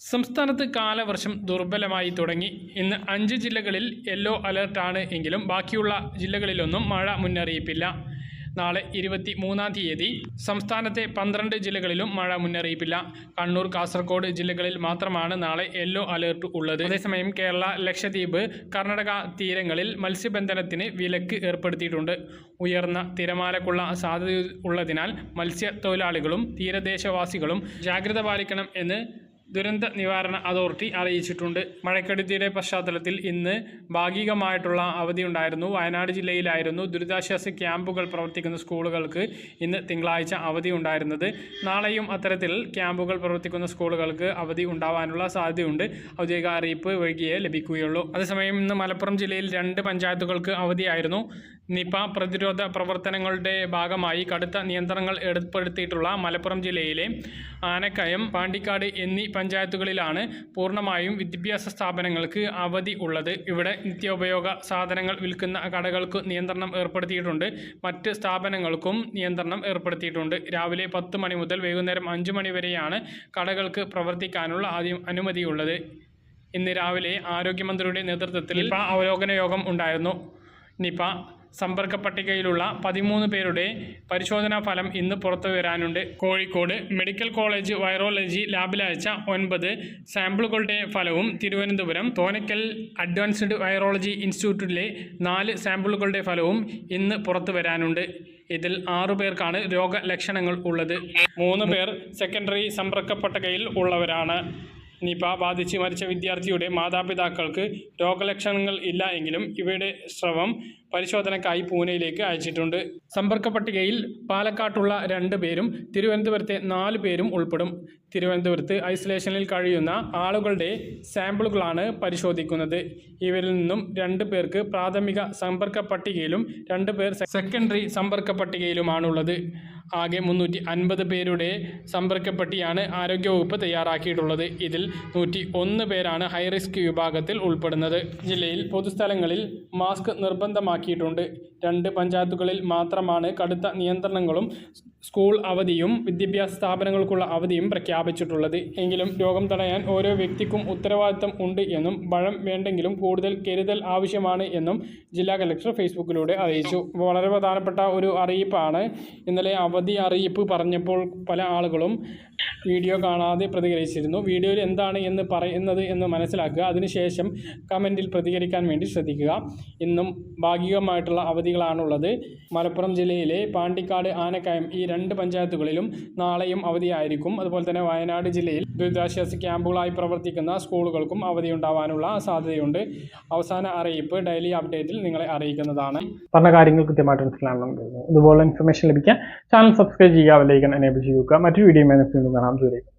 സംസ്ഥാനത്ത് കാലവർഷം ദുർബലമായി തുടങ്ങി. ഇന്ന് അഞ്ച് ജില്ലകളിൽ യെല്ലോ അലർട്ടാണ് എങ്കിലും ബാക്കിയുള്ള ജില്ലകളിലൊന്നും മഴ മുന്നറിയിപ്പില്ല. നാളെ ഇരുപത്തി മൂന്നാം തീയതി സംസ്ഥാനത്തെ പന്ത്രണ്ട് ജില്ലകളിലും മഴ മുന്നറിയിപ്പില്ല. കണ്ണൂർ കാസർഗോഡ് ജില്ലകളിൽ മാത്രമാണ് നാളെ യെല്ലോ അലേർട്ട് ഉള്ളത്. അതേസമയം കേരള ലക്ഷദ്വീപ് കർണാടക തീരങ്ങളിൽ മത്സ്യബന്ധനത്തിന് വിലക്ക് ഏർപ്പെടുത്തിയിട്ടുണ്ട്. ഉയർന്ന തിരമാലക്കുള്ള സാധ്യത ഉള്ളതിനാൽ മത്സ്യത്തൊഴിലാളികളും തീരദേശവാസികളും ജാഗ്രത പാലിക്കണം എന്ന് ദുരന്ത നിവാരണ അതോറിറ്റി അറിയിച്ചിട്ടുണ്ട്. മഴക്കെടുതിയുടെ പശ്ചാത്തലത്തിൽ ഇന്ന് ഭാഗികമായിട്ടുള്ള അവധി ഉണ്ടായിരുന്നു. വയനാട് ജില്ലയിലായിരുന്നു ദുരിതാശ്വാസ ക്യാമ്പുകൾ പ്രവർത്തിക്കുന്ന സ്കൂളുകൾക്ക് ഇന്ന് തിങ്കളാഴ്ച അവധി ഉണ്ടായിരുന്നത്. നാളെയും അത്തരത്തിൽ ക്യാമ്പുകൾ പ്രവർത്തിക്കുന്ന സ്കൂളുകൾക്ക് അവധി ഉണ്ടാവാനുള്ള സാധ്യതയുണ്ട്. ഔദ്യോഗിക അറിയിപ്പ് വൈകിയേ ലഭിക്കുകയുള്ളൂ. അതേസമയം ഇന്ന് മലപ്പുറം ജില്ലയിൽ രണ്ട് പഞ്ചായത്തുകൾക്ക് അവധിയായിരുന്നു. നിപ പ്രതിരോധ പ്രവർത്തനങ്ങളുടെ ഭാഗമായി കടുത്ത നിയന്ത്രണങ്ങൾ ഏർപ്പെടുത്തിയിട്ടുള്ള മലപ്പുറം ജില്ലയിലെ ആനക്കയം പാണ്ടിക്കാട് എന്നീ പഞ്ചായത്തുകളിലാണ് പൂർണമായും വിദ്യാഭ്യാസ സ്ഥാപനങ്ങൾക്ക് അവധി ഉള്ളത്. ഇവിടെ നിത്യോപയോഗ സാധനങ്ങൾ വിൽക്കുന്ന കടകൾക്ക് നിയന്ത്രണം ഏർപ്പെടുത്തിയിട്ടുണ്ട്. മറ്റ് സ്ഥാപനങ്ങൾക്കും നിയന്ത്രണം ഏർപ്പെടുത്തിയിട്ടുണ്ട്. രാവിലെ പത്ത് മണി മുതൽ വൈകുന്നേരം അഞ്ച് മണി വരെയാണ് കടകൾക്ക് പ്രവർത്തിക്കാനുള്ള ആദ്യം അനുമതിയുള്ളത്. ഇന്ന് രാവിലെ ആരോഗ്യമന്ത്രിയുടെ നേതൃത്വത്തിൽ അവലോകന യോഗം ഉണ്ടായിരുന്നു. നിപ സമ്പർക്ക പട്ടികയിലുള്ള പതിമൂന്ന് പേരുടെ പരിശോധനാ ഫലം ഇന്ന് പുറത്തു വരാനുണ്ട്. കോഴിക്കോട് മെഡിക്കൽ കോളേജ് വൈറോളജി ലാബിലയച്ച ഒൻപത്. സാമ്പിളുകളുടെ ഫലവും തിരുവനന്തപുരം തോനക്കൽ അഡ്വാൻസ്ഡ് വൈറോളജി ഇൻസ്റ്റിറ്റ്യൂട്ടിലെ നാല് സാമ്പിളുകളുടെ ഫലവും ഇന്ന് പുറത്തു വരാനുണ്ട്. ഇതിൽ ആറു പേർക്കാണ് രോഗലക്ഷണങ്ങൾ ഉള്ളത്. മൂന്ന് പേർ സെക്കൻഡറി സമ്പർക്ക പട്ടികയിൽ ഉള്ളവരാണ്. നിപ ബാധിച്ച് മരിച്ച വിദ്യാർത്ഥിയുടെ മാതാപിതാക്കൾക്ക് രോഗലക്ഷണങ്ങൾ ഇല്ല എങ്കിലും ഇവയുടെ സ്രവം പരിശോധനയ്ക്കായി പൂനെയിലേക്ക് അയച്ചിട്ടുണ്ട്. സമ്പർക്ക പട്ടികയിൽ പാലക്കാട്ടുള്ള രണ്ട് പേരും തിരുവനന്തപുരത്തെ നാല് പേരും ഉൾപ്പെടും. തിരുവനന്തപുരത്ത് ഐസൊലേഷനിൽ കഴിയുന്ന ആളുകളുടെ സാമ്പിളുകളാണ് പരിശോധിക്കുന്നത്. ഇവരിൽ നിന്നും രണ്ട് പേർക്ക് പ്രാഥമിക സമ്പർക്ക പട്ടികയിലും രണ്ട് പേർ സെക്കൻഡറി സമ്പർക്ക പട്ടികയിലുമാണുള്ളത് ആകെ മുന്നൂറ്റി അൻപത് പേരുടെ സമ്പർക്കപ്പട്ടിയാണ് ആരോഗ്യവകുപ്പ് തയ്യാറാക്കിയിട്ടുള്ളത്. ഇതിൽ നൂറ്റി ഒന്ന് പേരാണ് ഹൈറിസ്ക് വിഭാഗത്തിൽ ഉൾപ്പെടുന്നത്. ജില്ലയിൽ പൊതുസ്ഥലങ്ങളിൽ മാസ്ക് നിർബന്ധമാക്കിയിട്ടുണ്ട്. രണ്ട് പഞ്ചായത്തുകളിൽ മാത്രമാണ് കടുത്ത നിയന്ത്രണങ്ങളും സ്കൂൾ അവധിയും വിദ്യാഭ്യാസ സ്ഥാപനങ്ങൾക്കുള്ള അവധിയും പ്രഖ്യാപിച്ചിട്ടുള്ളത്. എങ്കിലും രോഗം തടയാൻ ഓരോ വ്യക്തിക്കും ഉത്തരവാദിത്തം ഉണ്ട് എന്നും ഭയം വേണ്ടെങ്കിലും കൂടുതൽ കരുതൽ ആവശ്യമാണ് എന്നും ജില്ലാ കലക്ടർ ഫേസ്ബുക്കിലൂടെ അറിയിച്ചു. വളരെ പ്രധാനപ്പെട്ട ഒരു അറിയിപ്പാണ്. ഇന്നലെ അവധി അറിയിപ്പ് പറഞ്ഞപ്പോൾ പല ആളുകളും വീഡിയോ കാണാതെ പ്രതികരിച്ചിരുന്നു. വീഡിയോയിൽ എന്താണ് എന്ന് പറയുന്നത് എന്ന് മനസ്സിലാക്കുക. അതിനുശേഷം കമന്റിൽ പ്രതികരിക്കാൻ വേണ്ടി ശ്രദ്ധിക്കുക. ഇന്നും ഭാഗികമായിട്ടുള്ള അവധികളാണുള്ളത്. മലപ്പുറം ജില്ലയിലെ പാണ്ടിക്കാട് ആനക്കയം ഈ രണ്ട് പഞ്ചായത്തുകളിലും നാളെയും അവധിയായിരിക്കും. അതുപോലെ തന്നെ വയനാട് ജില്ലയിൽ ദുരിതാശ്വാസ ക്യാമ്പുകളായി പ്രവർത്തിക്കുന്ന സ്കൂളുകൾക്കും അവധി ഉണ്ടാവാനുള്ള സാധ്യതയുണ്ട്. അവസാന അറിയിപ്പ് ഡെയിലി അപ്ഡേറ്റിൽ നിങ്ങളെ അറിയിക്കുന്നതാണ്. പറഞ്ഞ കാര്യങ്ങൾ കൃത്യമായിട്ട് മനസ്സിലാണെന്ന് ഇതുപോലെ ഇൻഫർമേഷൻ ലഭിക്കാൻ ചാനൽ സബ്സ്ക്രൈബ് ചെയ്യുക ബെല്ലൈക്കൺ എനേബിൾ ചെയ്യുക. മറ്റു വീഡിയോ men han.